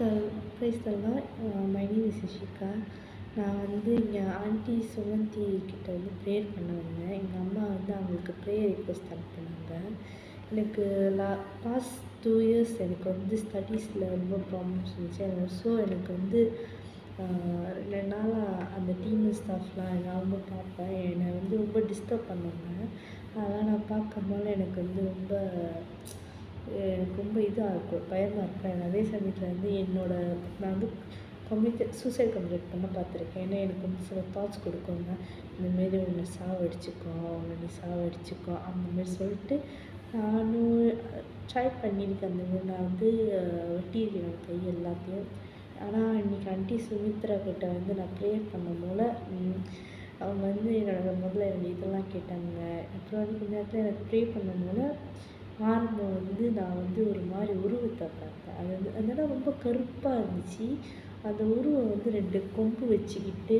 தல் ப்ரைஸ் மைனி my name is Ishika நான் வந்து இங்கே ஆண்டி சுமந்தி கிட்ட வந்து ப்ரேயர் பண்ண வந்தேன். எங்கள் அம்மா வந்து அவங்களுக்கு ப்ரேயர் ரிக்வெஸ்ட் அனுப்பினாங்க. எனக்கு லா பாஸ்ட் டூ இயர்ஸ் எனக்கு வந்து ஸ்டடீஸில் ரொம்ப ப்ராப்ளம்ஸ் இருந்துச்சு. ஸோ எனக்கு வந்து ரெண்டு நாளாக அந்த டீம் ஸ்டாஃப்லாம் என்னால் ரொம்ப பார்ப்பேன். என்னை வந்து ரொம்ப டிஸ்டர்ப் பண்ணுவாங்க. அதெல்லாம் நான் பார்க்கும்போது எனக்கு வந்து ரொம்ப எனக்கு ரொம்ப இதாக இருக்கும் பயமாக இருக்கும். அதே சமயத்தில் வந்து என்னோட நான் வந்து கம்யூனிகேட் சூசைட் கம்யூனிகேட் பண்ண பார்த்துருக்கேன். ஏன்னா எனக்கு வந்து சில தாட்ஸ் கொடுக்குங்க இந்தமாரி உன்னை சாவடிச்சுக்கோ உன்னை நீ சாவடிச்சுக்கோ அந்தமாரி சொல்லிட்டு நானும் ட்ரை பண்ணியிருக்கேன். அந்தமாரி நான் வந்து வெட்டியிருக்கேன் கை எல்லாத்தையும். ஆனால் இன்றைக்கி ஆண்டி சுமித்ரா கிட்ட வந்து நான் ப்ரேயர் பண்ண போல் அவங்க வந்து என்னோட முதல்ல என்னோட இதெல்லாம் கேட்டாங்க. அப்புறம் வந்து கொஞ்ச நேரத்தில் எனக்கு ப்ரே பண்ணும்போது ஆரம்பம் வந்து நான் வந்து ஒரு மாதிரி உருவத்தை பார்த்தேன். அது வந்து அந்த இடம் ரொம்ப கருப்பாக இருந்துச்சு. அந்த உருவம் வந்து ரெண்டு கொம்பு வச்சுக்கிட்டு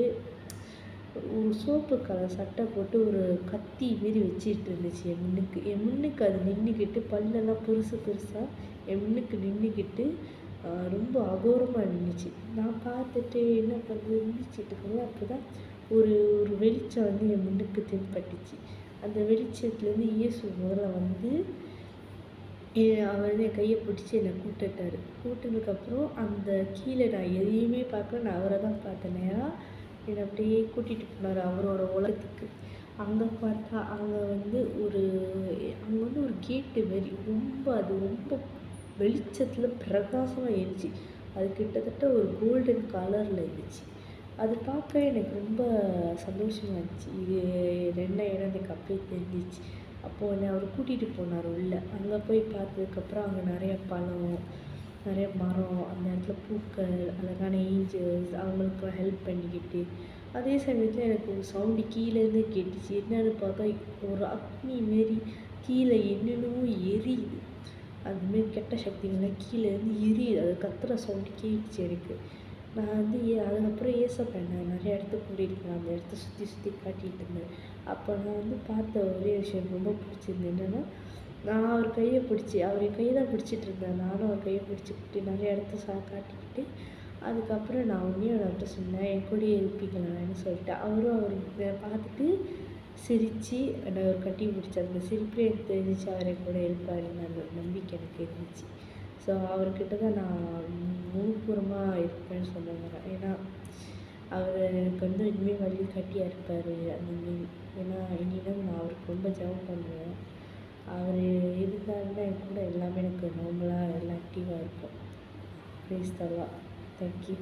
ஒரு சோப்பு கலர் சட்டை போட்டு ஒரு கத்தி மாரி வச்சுட்டு இருந்துச்சு என் முன்னுக்கு. என் முன்னுக்கு அது நின்றுக்கிட்டு பல்லெல்லாம் பெருசு பெருசாக என் முன்னுக்கு நின்றுக்கிட்டு ரொம்ப அகோரமாக இருந்துச்சு நான் பார்த்துட்டு என்ன பண்ணுறது இருந்துச்சுட்டு இருக்கும்போது அப்போ தான் ஒரு ஒரு வெளிச்சம் வந்து என் முன்னுக்கு தென்பட்டுச்சு. அந்த வெளிச்சத்துலேருந்து இயேசு முதல்ல வந்து அவர் வந்து என் கையை பிடிச்சி என்னை கூப்பிட்டுட்டாரு. கூப்பிட்டதுக்கப்புறம் அந்த கீழே நான் எதையுமே பார்க்கல நான் அவரை தான் பார்த்தேன். நேராக என்னை அப்படியே கூட்டிகிட்டு போனார் அவரோட உலகத்துக்கு. அங்கே பார்த்தா அங்கே வந்து ஒரு அங்கே வந்து ஒரு கேட்டு மாரி ரொம்ப அது ரொம்ப வெளிச்சத்தில் பிரகாசமாக இருந்துச்சு அது கிட்டத்தட்ட ஒரு கோல்டன் கலரில் இருந்துச்சு அது பார்க்க எனக்கு ரொம்ப சந்தோஷமாக இருந்துச்சு. இது என்ன இடம் எனக்கு அப்படியே தெரிஞ்சிச்சு. அப்போது என்னை அவர் கூட்டிகிட்டு போனார் உள்ளே. அங்கே போய் பார்த்ததுக்கப்புறம் அங்கே நிறைய பழம் நிறைய மரம் அந்த இடத்துல பூக்கள் அழகான ஏஞ்சல்ஸ் அவங்களுக்கு ஹெல்ப் பண்ணிக்கிட்டு. அதே சமயத்தில் எனக்கு ஒரு சவுண்டு கீழேருந்து கேட்டுச்சு. என்னன்னு பார்த்தா ஒரு அக்னி மாரி கீழே என்னென்னமோ எரியுது. அதுமாரி கெட்ட சக்திங்கள்லாம் கீழேருந்து எரியுது. அது கத்துற சவுண்டு கேட்டுச்சு எனக்கு. நான் வந்து ஏ அதுக்கப்புறம் ஏசப்பா என்னை நிறைய இடத்துக்கு கூட்டிகிட்டு போனார் அந்த இடத்த சுற்றி சுற்றி காட்டிகிட்டு இருந்தார் அப்போ நான் வந்து பார்த்த ஒரே விஷயம் ரொம்ப பிடிச்சிருந்தது. என்னென்னா நான் அவர் கையை பிடிச்சி அவர் என் கையை தான் பிடிச்சிட்டு இருந்தேன். நானும் அவர் கையை பிடிச்சிக்கிட்டு நிறைய இடத்த சா காட்டிக்கிட்டு அதுக்கப்புறம் நான் உடனே அவர்கிட்ட சொன்னேன் என் கூடயே இருப்பீங்களான்னு சொல்லிட்டு. அவரும் அவர் இதை பார்த்துட்டு சிரித்து என்னை அவர் கட்டி பிடிச்சார். அந்த சிரிப்பே எனக்கு தெரிஞ்சிச்சு அவர் என் கூட இருப்பாருன்னு அந்த நம்பிக்கை எனக்கு இருந்துச்சு. ஸோ அவர்கிட்ட தான் நான் முழுப்புறமாக இருப்பேன்னு சொல்ல வரேன் ஏன்னா அவர் எனக்கு வந்து இனிமேல் வழி காட்டியாக இருப்பார் அந்த ஏன்னா இனிமேல் நான் அவருக்கு ரொம்ப ஜெபம் பண்ணுவேன். அவர் இருந்தாருன்னா என் கூட எல்லாமே எனக்கு நார்மலாக எல்லாம் ஆக்டிவாக இருக்கும். ப்ளீஸ் தரலாம் தேங்க்யூ